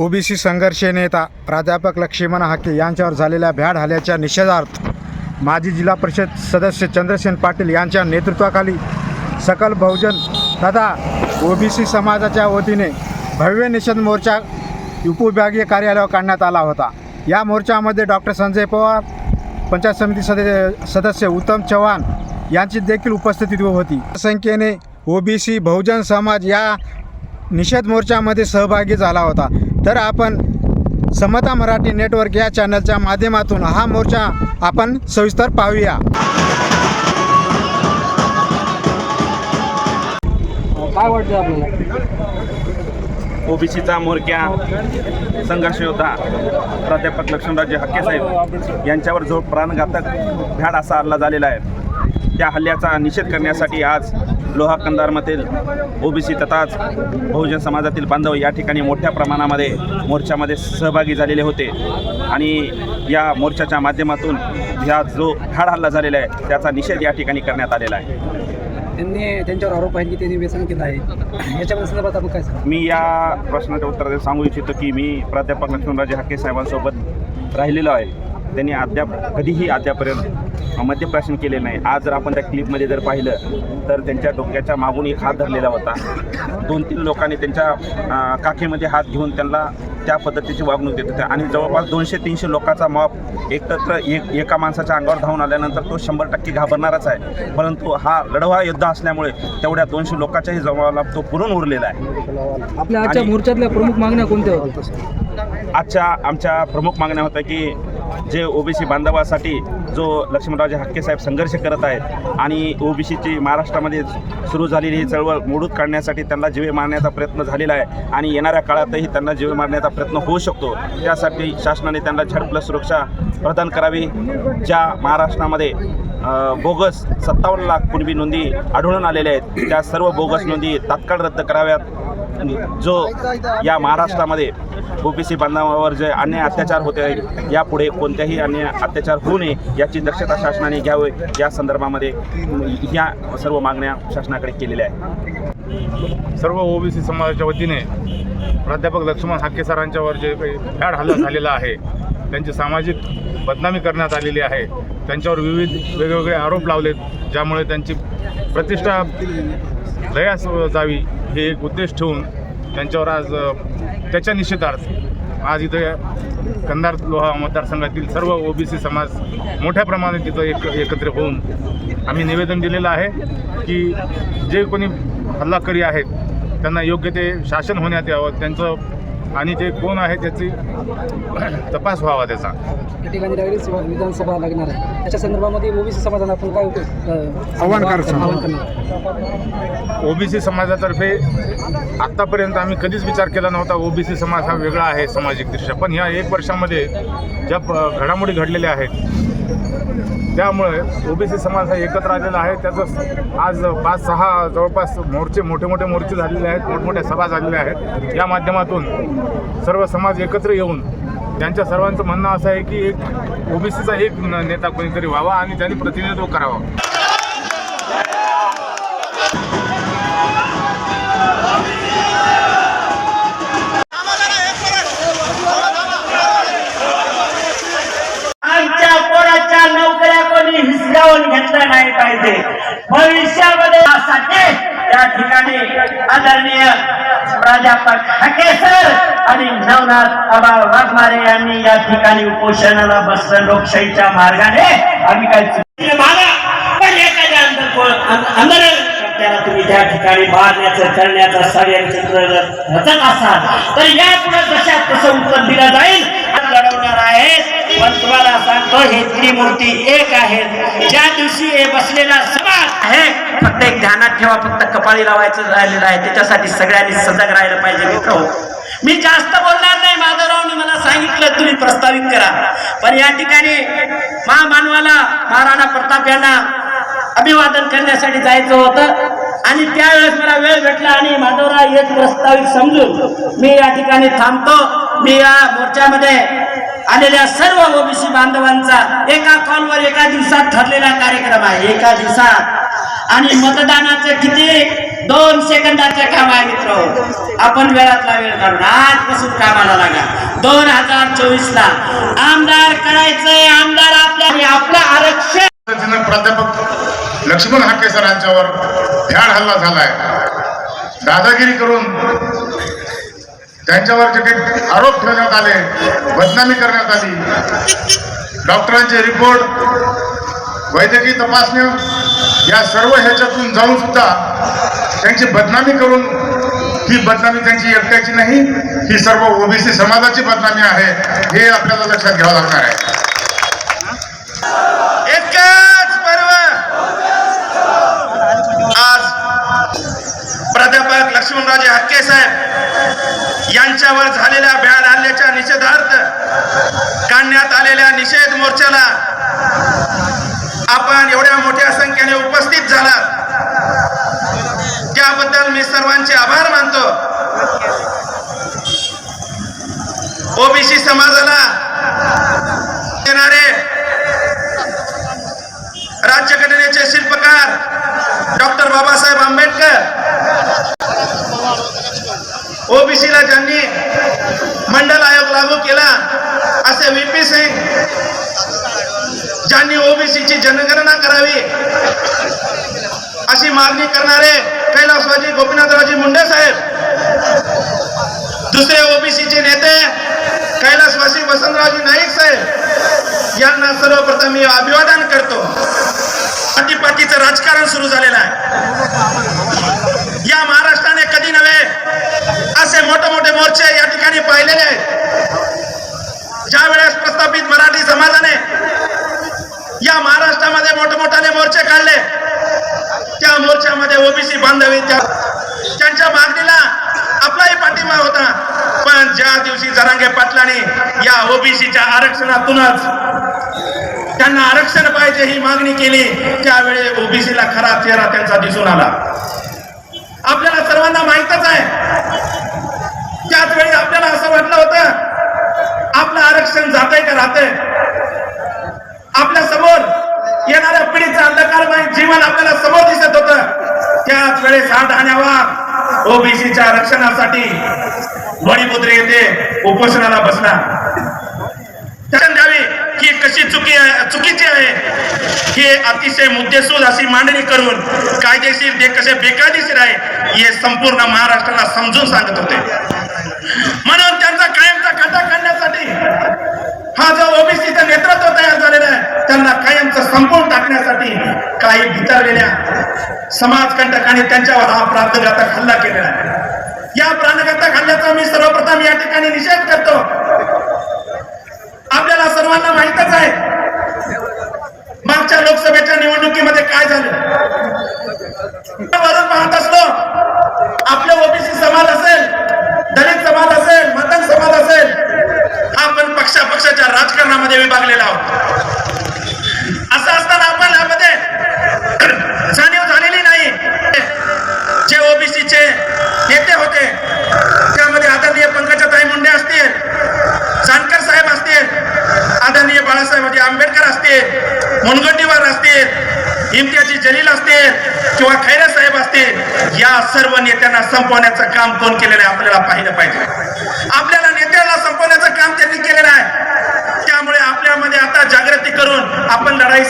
OBC संघर्ष नेता प्राध्यापक लक्ष्मण हाके यांच्यावर झालेल्या भ्याड हल्ल्याच्या निषेधार्थ माजी जिल्हा परिषद सदस्य चंद्रसेन पाटील यांच्या नेतृत्वाखाली सकल बहुजन तथा ओबीसी समाजाच्या वतीने भव्य निषेध मोर्चा उपविभागीय कार्यालयावर काढण्यात आला होता. या मोर्चामध्ये डॉक्टर संजय पवार पंचायत समिती सदस्य सदस्य उत्तम चव्हाण यांची देखील उपस्थिती होती. संख्येने ओबीसी बहुजन समाज या निषेध मोर्चामध्ये सहभागी झाला होता. तर आपण समता मराठी नेटवर्क या चॅनलच्या माध्यमातून हा मोर्चा आपण सविस्तर पाहूया. काय वाटतं आपल्याला? ओबीसीचा मोरक्या संघर्ष योद्धा प्राध्यापक लक्ष्मणराजे हक्के साहेब यांच्यावर जो प्राणघातक भ्याड असा हल्ला झालेला आहे. त्या हल्ल्याचा निषेध करण्यासाठी आज लोहा कंधारमधील ओबीसी तथाच बहुजन समाजातील बांधव या ठिकाणी मोठ्या प्रमाणामध्ये मोर्चामध्ये सहभागी झालेले होते. आणि या मोर्चाच्या माध्यमातून ह्या जो भ्याड हल्ला झालेला आहे त्याचा निषेध या ठिकाणी करण्यात आलेला आहे. त्यांनी त्यांच्यावर आरोप आहे की त्यांनी व्यसन केलं आहे. याच्या संदर्भात आपण काय मी या प्रश्नाच्या उत्तर सांगू इच्छितो की मी प्राध्यापक लक्ष्मणराजे हाके साहेबांसोबत राहिलेलो आहे. त्यांनी अद्याप कधीही अद्यापर्यंत मद्यप्राशन केले नाही. आज जर आपण त्या क्लिपमध्ये जर पाहिलं तर त्यांच्या डोक्याच्या मागून एक हात धरलेला होता. दोन तीन लोकांनी त्यांच्या काखेमध्ये हात घेऊन त्यांना त्या पद्धतीची वागणूक देत होते आणि जवळपास दोनशे तीनशे लोकांचा मॉब एकत्र एक एका माणसाच्या अंगावर धावून आल्यानंतर तो शंभर टक्के घाबरणारच आहे. परंतु हा लढवा योद्धा असल्यामुळे तेवढ्या दोनशे लोकांच्याही जमावाला तो पुरून उरलेला आहे. आपल्या आजच्या मोर्चातल्या प्रमुख मागण्या कोणत्या होत्या? आजच्या आमच्या प्रमुख मागण्या होत्या की जे ओबीसी बांधवासाठी जो लक्ष्मणराजे हक्के साहेब संघर्ष करत आहेत आणि ओबीसीची महाराष्ट्रामध्ये सुरू झालेली ही चळवळ मोडूत काढण्यासाठी त्यांना जीवे मारण्याचा प्रयत्न झालेला आहे आणि येणाऱ्या काळातही त्यांना जीवे मारण्याचा प्रयत्न होऊ शकतो. त्यासाठी शासनाने त्यांना झड प्लस सुरक्षा प्रदान करावी. ज्या महाराष्ट्रामध्ये बोगस सत्तावन्न लाख पूर्वी नोंदी आढळून आलेल्या आहेत त्या सर्व बोगस नोंदी तात्काळ रद्द कराव्यात. जो या महाराष्ट्रामध्ये ओबीसी बांधवावर जे अन्याय अत्याचार होते आहेत यापुढे कोणत्याही अन्याय अत्याचार होऊ नये याची दक्षता शासनाने घ्यावे. या संदर्भामध्ये या सर्व मागण्या शासनाकडे केलेल्या आहेत. सर्व ओबीसी समाजाच्या वतीने प्राध्यापक लक्ष्मण हाके सरांच्यावर जे काही भ्याड हल्ला झालेला आहे त्यांची सामाजिक बदनामी करण्यात आलेली आहे त्यांच्यावर विविध वेगवेगळे आरोप लावलेत ज्यामुळे त्यांची प्रतिष्ठा लयास जावी हे एक उद्देश ठेवून त्यांच्यावर आज त्याच्या निषेधार्थ आज इथे कंधार लोहा मतदारसंघातील सर्व ओबीसी समाज मोठ्या प्रमाणात तिथं एक एकत्र होऊन आम्ही निवेदन दिलेलं आहे की जे कोणी हल्लाकरी आहेत त्यांना योग्य ते शासन होण्यात यावं. त्यांचं आणि ते कोण आहे त्याची तपास व्हावा त्याचा. या ठिकाणी डायरेक्ट विधानसभा लागणार आहे. त्याच्या संदर्भामध्ये ओबीसी समाजाला आपण काय अ, आव्हान करायचं. आव्हान करणार? ओबीसी समाजातर्फे आत्तापर्यंत आम्ही कधीच विचार केला नव्हता ओबीसी समाज हा वेगळा आहे सामाजिकदृष्ट्या पण ह्या एक वर्षामध्ये ज्या प- घडामोडी घडलेल्या आहेत त्यामुळे ओबीसी समाज हा एकत्र आलेला आहे. त्याचं आज पाच सहा जवळपास मोर्चे मोठे मोठे मोर्चे झालेले आहेत. मोठमोठ्या सभा झालेल्या आहेत. या माध्यमातून सर्व समाज एकत्र येऊन त्यांच्या सर्वांचं म्हणणं असं आहे की एक ओबीसीचा एक नेता कोणीतरी व्हावा आणि त्यांनी प्रतिनिधित्व करावं. भविष्यामध्ये यासाठी त्या ठिकाणी आदरणीय प्राध्यापक हके सर आणि नवनाथ आबा वाघमारे यांनी या ठिकाणी उपोषणाला बसलं लोकशाहीच्या मार्गाने. आम्ही काय पण एखाद्या आंदोलन त्याला तुम्ही त्या ठिकाणी मारण्याचं करण्याचं षडयंत्र रचत असाल तर यापुढे कशात तसं उत्तर दिलं जाईल. लढवणार आहे पण तुम्हाला सांगतो हे त्रिमूर्ती एक आहे ज्या दिवशी हे बसलेला समाज आहे फक्त एक ध्यानात ठेवा फक्त कपाळी लावायचं राहिलेलं आहे. त्याच्यासाठी सगळ्यांनी सजग राहिलं पाहिजे मित्र हो. मी जास्त बोलणार नाही माधवरावनी मला सांगितलं तुम्ही प्रस्तावित करा. पण या ठिकाणी महामानवाला महाराणा प्रताप यांना अभिवादन करण्यासाठी जायचं होतं. आणि त्यावेळेस मला वेळ भेटला आणि माधवराव एक प्रस्तावित समजून मी या ठिकाणी थांबतो. मी या मोर्चामध्ये आलेल्या सर्व ओबीसी बांधवांचा एका कॉलवर एका दिवसात ठरलेला कार्यक्रम आहे. एका दिवसात. आणि मतदानाचं किती? दोन सेकंदाचं काम आहे मित्र. आपण वेळातला वेळ काढून आजपासून कामाला लागा. दोन हजार चोवीस ला आमदार करायचंय. आमदार आपल्या आपलं आरक्षण. प्राध्यापक लक्ष्मण हाके सरांच्यावर भ्याड हल्ला झालाय. दादागिरी करून त्यांच्यावर जे काही आरोप ठेवण्यात आले बदनामी करण्यात आली. डॉक्टरांचे रिपोर्ट वैद्यकीय तपासण्या या सर्व ह्याच्यातून जाऊन सुद्धा त्यांची बदनामी करून ही बदनामी त्यांची एकट्याची नाही ही सर्व ओबीसी समाजाची बदनामी आहे हे आपल्याला लक्षात घ्यावं लागणार आहे. एकच पर्व! आज प्राध्यापक लक्ष्मणराजे हक्के साहेब यांच्यावर झालेल्या बॅड हल्ल्याच्या निषेधार्थ काढण्यात आलेल्या निषेध मोर्चाला आपण एवढ्या मोठ्या संख्येने उपस्थित झालात. त्याबद्दल मी सर्वांचे आभार मानतो. ओबीसी समाजाला देणारे राज्यघटनेचे शिल्पकार डॉक्टर बाबासाहेब आंबेडकर ओबीसीला ज्यांनी मंडल आयोग लागू केला असे व्हीपी सिंग ज्यांनी ओबीसीची जनगणना करावी अशी मागणी करणारे कैलासवाजी गोपीनाथरावजी मुंडे साहेब दुसरे ओबीसीचे नेते कैलासवासी वसंतरावजी नाईक साहेब यांना सर्वप्रथम मी अभिवादन करतो. अतिपातीचं राजकारण सुरू झालेलं आहे. या महाराष्ट्राने कधी नव्हे असे मोठे मोठे मोर्चे या ठिकाणी पाहिलेले आहेत. ज्या वेळेस प्रस्थापित मराठी समाजाने या महाराष्ट्रामध्ये मोठे मोठ्याने मोर्चे काढले त्या मोर्चामध्ये ओबीसी बांधवी त्या त्यांच्या मागणीला आपलाही पाठिंबा होता. पण ज्या दिवशी जरांगे पाटलांनी या ओबीसीच्या आरक्षणातूनच त्यांना आरक्षण पाहिजे ही मागणी केली त्यावेळी ओबीसीला खरा चेहरा त्यांचा दिसून आला. आपल्याला सर्वांना माहितच आहे. त्याच वेळी आपल्याला असं वाटलं होतं आपलं आरक्षण जातंय का राहतंय आपल्यासमोर येणाऱ्या पिढीचं अंधकारमय जीवन आपल्याला समोर दिसत होतं. त्याच वेळेस हा ठाण्यावर ओबीसीच्या रक्षणासाठी वडीपुत्रे येथे उपोषणाला बसणार. त्याच्या द्यावी. ही कशी चुकी आहे चुकीची आहे हे अतिशय मुद्देसूद अशी मांडणी करून कायदेशीर ते कसे बेकायदेशीर आहे हे संपूर्ण महाराष्ट्राला समजून सांगत होते. म्हणून त्यांचा कायमचा खड्डा काढण्यासाठी हा जो ओबीसीचं नेतृत्व तयार झालेलं आहे त्यांना कायमचं संपवून टाकण्यासाठी काही भितरलेल्या समाजकंटकाने त्यांच्यावर हा प्राणघातक हल्ला केलेला आहे. या प्राणघातक हल्ल्याचा मी सर्वप्रथम या ठिकाणी निषेध करतो आपल्याला सर्वांना माहितच आहे मागच्या लोकसभेच्या निवडणुकीमध्ये काय झालं वरून पाहत असलो आपले ओबीसी समाज असेल दलित समाज असेल मतन समाज असेल हा पण पक्षा पक्षाच्या विभागलेला आहोत असं असताना आपण यामध्ये जाणीव झालेली नाही. जे ओबीसीचे नेते होते त्यामध्ये आदरणीय पंकजाताई मुंडे असतील जानकर साहेब असतील आदरणीय बाळासाहेब आंबेडकर असतील मुनगंटीवार असतील इम्तियाजी जलील असतील किंवा खैरे साहेब असतील या सर्व नेत्यांना संपवण्याचं काम कोण केलेलं आहे आपल्याला पाहिलं पाहिजे. आपल्याला नेत्याला संपवण्याचं काम त्यांनी केलेलं आहे. समाजामध्ये आता जागृती करून आपण लढाई